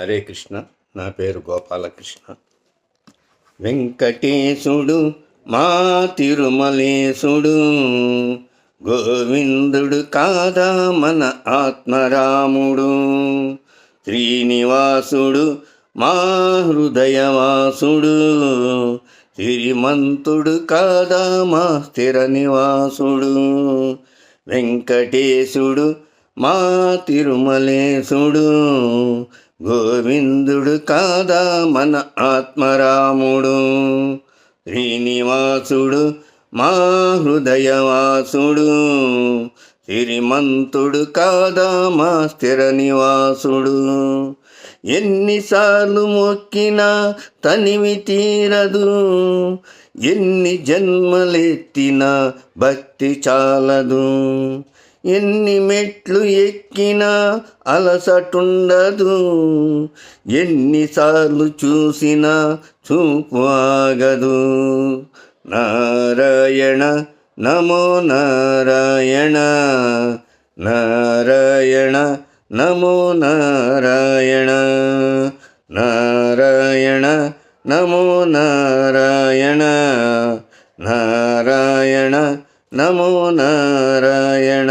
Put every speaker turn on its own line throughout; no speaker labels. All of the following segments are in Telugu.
హరే కృష్ణ నా పేరు గోపాలకృష్ణ. వెంకటేశుడు మా తిరుమలేశుడు గోవిందుడు కాదా మన ఆత్మరాముడు. శ్రీనివాసుడు మా హృదయవాసుడు శ్రీమంతుడు కాదా మా స్థిర నివాసుడు. వెంకటేశుడు మా తిరుమలేశుడు గోవిందుడు కాదా మన ఆత్మరాముడు? శ్రీనివాసుడు మా హృదయవాసుడు. శ్రీమంతుడు కాదా మా స్థిర నివాసుడు? ఎన్నిసార్లు మొక్కినా తనివి తీరదు. ఎన్ని జన్మలెత్తినా భక్తి చాలదు. ఎన్ని మెట్లు ఎక్కినా అలసటుండదు. ఎన్నిసార్లు చూసినా చూపు ఆగదు. నారాయణ నమో నారాయణ. నారాయణ నమో నారాయణ. నారాయణ నమో నారాయణ. నారాయణ నమో నారాయణ.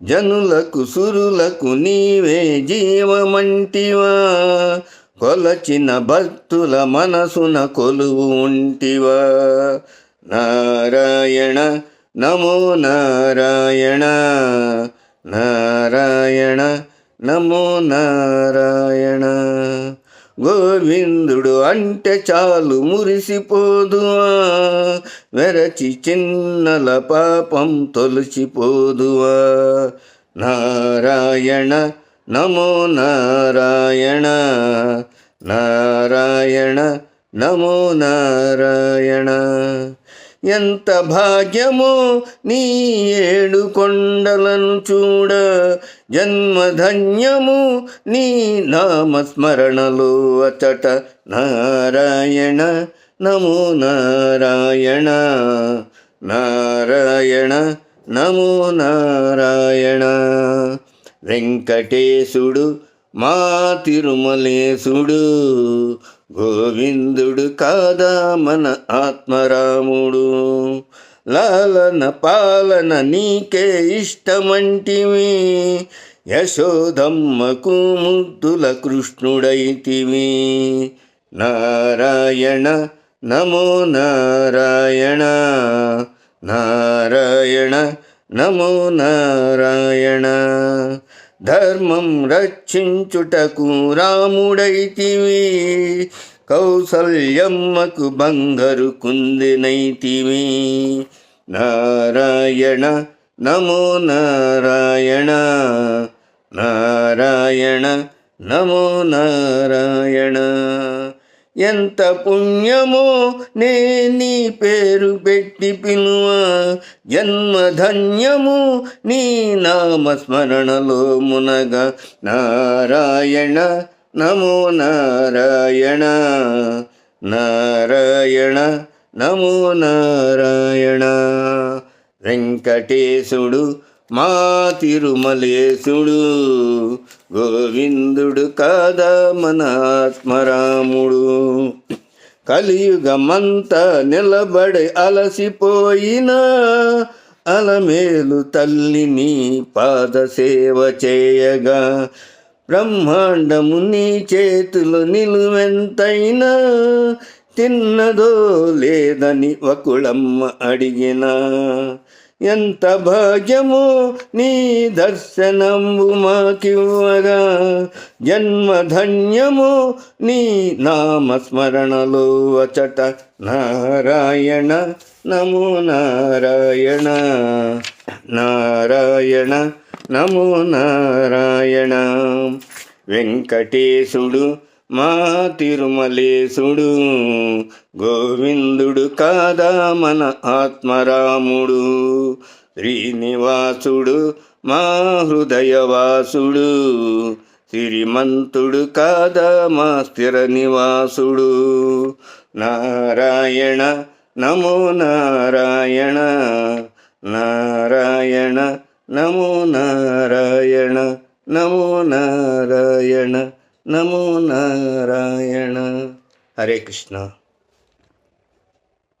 జనులకు సురులకు నీవే జీవమంటివా కొలచిన భక్తుల మనసున కొలువు ఉంటివా నారాయణ నమో నారాయణ నారాయణ నమో నారాయణ గోవిందుడు అంటే చాలు మురిసిపోదు. వెరచి చిన్నల పాపం తొలచిపోదువా నారాయణ నమో నారాయణ నారాయణ నమో నారాయణ. ఎంత భాగ్యమో నీ ఏడు కొండలను చూడ. జన్మధన్యము నీ నామస్మరణలో అచట నారాయణ. నమో నారాయణ. నారాయణ. నమో నారాయణ. వెంకటేశుడు మా తిరుమలేశుడు. గోవిందుడు కాదా మన ఆత్మరాముడు? లాలన పాలన నీకే ఇష్టమంటివి. యశోదమ్మకు ముద్దుల కృష్ణుడైతివి. నారాయణ నమో నారాయణ. నారాయణ నమో నారాయణ. ధర్మం రక్షించుటకు రాముడైతివి. కౌసల్యమ్మకు బంగరు కుందినైతివి. నారాయణ నమో నారాయణ. నారాయణ నమో నారాయణ. ఎంత పుణ్యమో నే నీ పేరు పెట్టి పిలువ. జన్మధన్యము నీ నామస్మరణలో మునగ. నారాయణ నమో నారాయణ. నారాయణ నమో నారాయణ. వెంకటేశుడు మా తిరుమలేశుడు గోవిందుడు కాదా మన ఆత్మరాముడు కలియుగమంతా నిలబడి అలసిపోయినా అలమేలు తల్లిని పాద సేవ చేయగా బ్రహ్మాండము నీ చేతులు నిలువెంతైనా తిన్నదో లేదని వకుళమ్మ అడిగినా. ఎంత భాగ్యము నీ దర్శనము మాకివ్వగా. జన్మధన్యము నీ నామస్మరణలో అచట నారాయణ. నమో నారాయణ. నారాయణ. నమో నారాయణ. వెంకటేశుడు మా తిరుమలేశుడు గోవిందుడు కాదా మన ఆత్మరాముడు. శ్రీనివాసుడు మా హృదయవాసుడు. శ్రీమంతుడు కాదా మా స్థిర నివాసుడు. నారాయణ నమో నారాయణ. నారాయణ నమో నారాయణ. नमो नारायण। हरे कृष्ण।